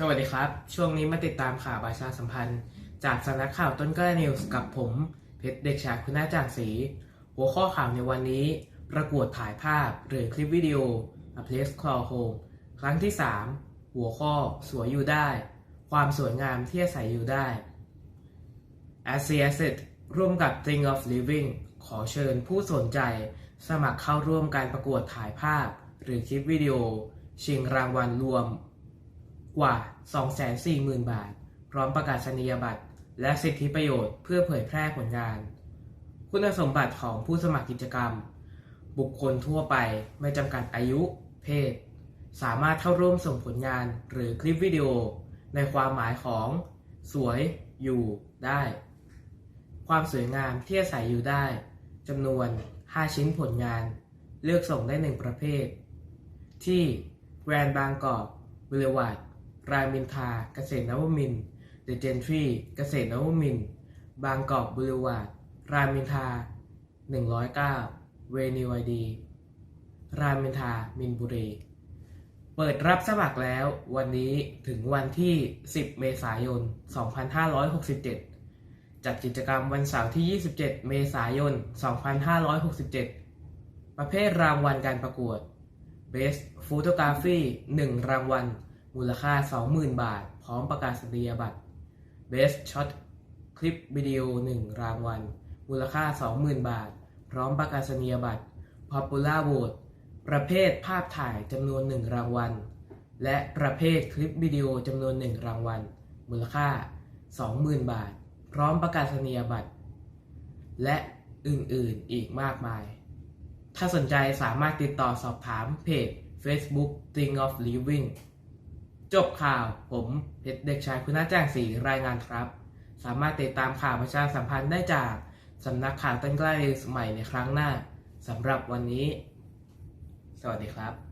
สวัสดีครับ ช่วงนี้มาติดตามข่าวประชาสัมพันธ์ จากสำนักข่าวต้นกล้านิวส์กับผม เพชรเด็กชายคุณาจากศรีหัวข้อข่าวในวันนี้ ประกวดถ่ายภาพหรือคลิปวิดีโอ A Place Call Home ครั้งที่ 3 หัวข้อสวยอยู่ได้ ความสวยงามที่อาศัยอยู่ได้ a s s e s s e t ร่วมกับ Thing of Living ขอเชิญผู้สนใจ สมัครเข้าร่วมการประกวดถ่ายภาพ หรือคลิปวิดีโอ ชิงรางวัลรวม กว่า 240,000 บาท พร้อมประกาศนียบัตร และสิทธิประโยชน์เพื่อเผยแพร่ผลงาน คุณสมบัติของผู้สมัครกิจกรรม บุคคลทั่วไปไม่จำกัดอายุ เพศ สามารถเข้าร่วมส่งผลงานหรือคลิปวิดีโอ ในความหมายของ สวย อยู่ ได้ ความสวยงามที่อาศัยอยู่ได้จำนวน 5 ชิ้นผลงาน เลือกส่งได้ 1 ประเภท ที่แกรนด์บางกอกบริวาด รามอินทราเกษตรนวมินเดอะเจนทรีเกษตรนวมิน บางกอกบริวาดรามอินทรา109 เวนิวดี รามอินทามินบุรี เปิดรับสมัครแล้ววันนี้ถึงวันที่ 10 เมษายน 2567 จัดกิจกรรมวันเสาร์ที่ 27 เมษายน 2567 ประเภทรางวัลการประกวด Best Photography 1 รางวัล มูลค่า 20,000 บาท พร้อมประกาศนียบัตร Best Shot คลิปวิดีโอ 1 รางวัล มูลค่า 20,000 บาท พร้อมประกาศนียบัตร Popular Vote ประเภทภาพถ่ายจำนวน 1 รางวัล และประเภทคลิปวิดีโอจำนวน 1 รางวัล มูลค่า 20,000 บาท พร้อมประกาศนียบัตร และอื่นๆอีกมากมาย ถ้าสนใจสามารถติดต่อสอบถามเพจ Facebook Thing of Living จบข่าวผมเพชรเด็กชายคุณาแจ้งสีรายงานครับ สามารถติดตามข่าวประชาสัมพันธ์ได้จากสำนักข่าวต้นกล้าใหม่ในครั้งหน้าสำหรับวันนี้ สวัสดีครับ